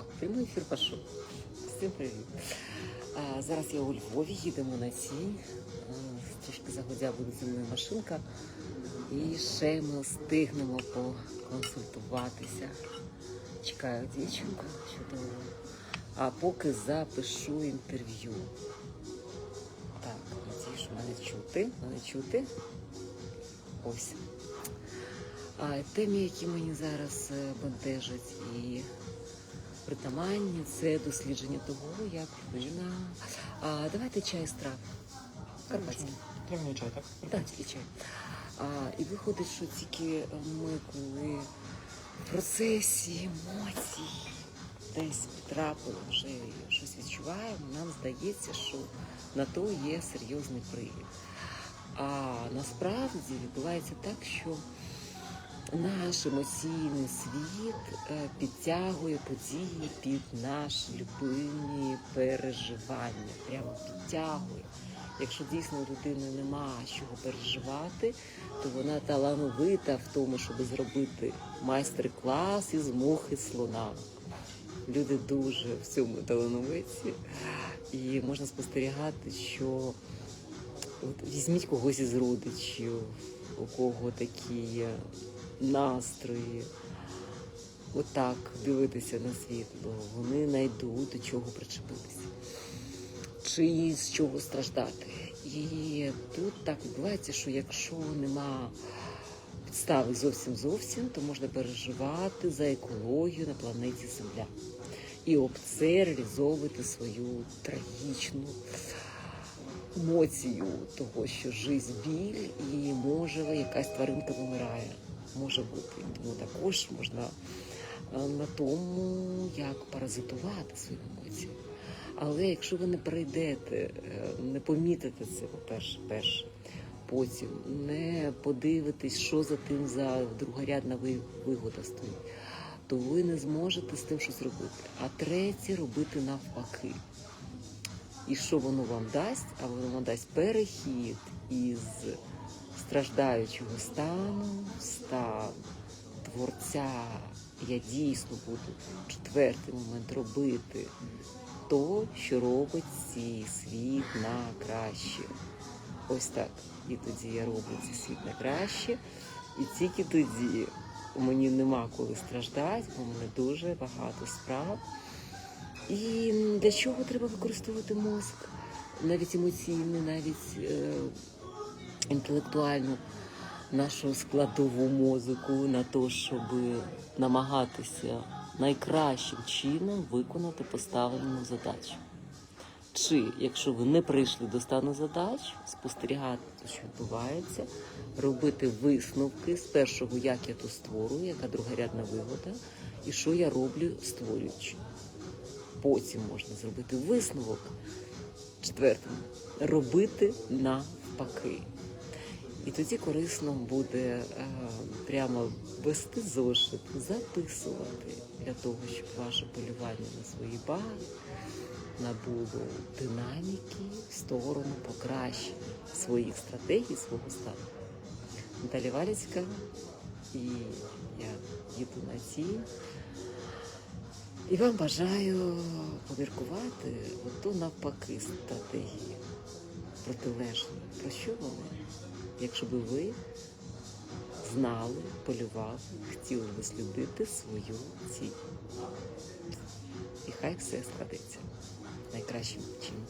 Прямий ефір пішов. Всім привіт. А, зараз я у Львові, їдемо на сінь. Трішки загодя буде зі мною машинка. І ще ми встигнемо поконсультуватися. Чекаю дівчинку чудово. А поки запишу інтерв'ю. Так, надію, що мене чути. Мене чути. Ось. А темі, які мені зараз е, бентежать і притаманні, це дослідження того, як людина. А давайте чай з трав. Карпатський. Трав'яний чай, так? Так, тільки чай. А, і виходить, що тільки ми, коли в процесі емоцій десь потрапили, вже щось відчуваємо, нам здається, що на то є серйозний привід. А насправді відбувається так, що наш емоційний світ е, підтягує події під наші любимі переживання. Прямо підтягує. Якщо дійсно у людини нема чого переживати, то вона талановита в тому, щоб зробити майстер-клас із мухи слона. Люди дуже в цьому талановиті, і можна спостерігати, що от візьміть когось із родичів, у кого такі настрої, отак дивитися на світло, вони знайдуть до чого причепитися чи з чого страждати. І тут так відбувається, що якщо нема підстави зовсім зовсім, то можна переживати за екологію на планеті Земля. І об це реалізовувати свою трагічну емоцію того, що жизнь біль, і може якась тваринка вимирає. Може бути. Ну також можна е, на тому, як паразитувати свої емоції. Але якщо ви не прийдете, е, не помітите це, по-перше, перше, потім не подивитесь, що за тим за другорядна вигода стоїть, то ви не зможете з тим щось робити. А третє робити навпаки. І що воно вам дасть? А воно вам дасть перехід із страждаючого стану в стан творця. Я дійсно буду четвертий момент робити то, що робить цей світ на краще. Ось так. І тоді я роблю цей світ на краще. І тільки тоді мені нема коли страждати, бо в мене дуже багато справ. І для чого треба використовувати мозк? Навіть емоційний, навіть е, інтелектуальну нашу складову мозку на те, щоб намагатися найкращим чином виконати поставлену задачу. Чи, якщо ви не прийшли до стану задач, спостерігати, що відбувається, робити висновки з першого, як я то створюю, яка другорядна вигода, і що я роблю створюючи. Потім можна зробити висновок четвертим, робити навпаки. І тоді корисно буде е, прямо вести зошит, записувати для того, щоб ваше полювання на свої баги набуло динаміки в сторону покращення своїх стратегій, свого стану. Наталя Валецька і я їду на ці. І вам бажаю поміркувати оту навпаки стратегію протилежну. Про що вони? Якщо би ви знали, полювали, хотіли дослідити свою ціль. І хай все складеться найкращим чином.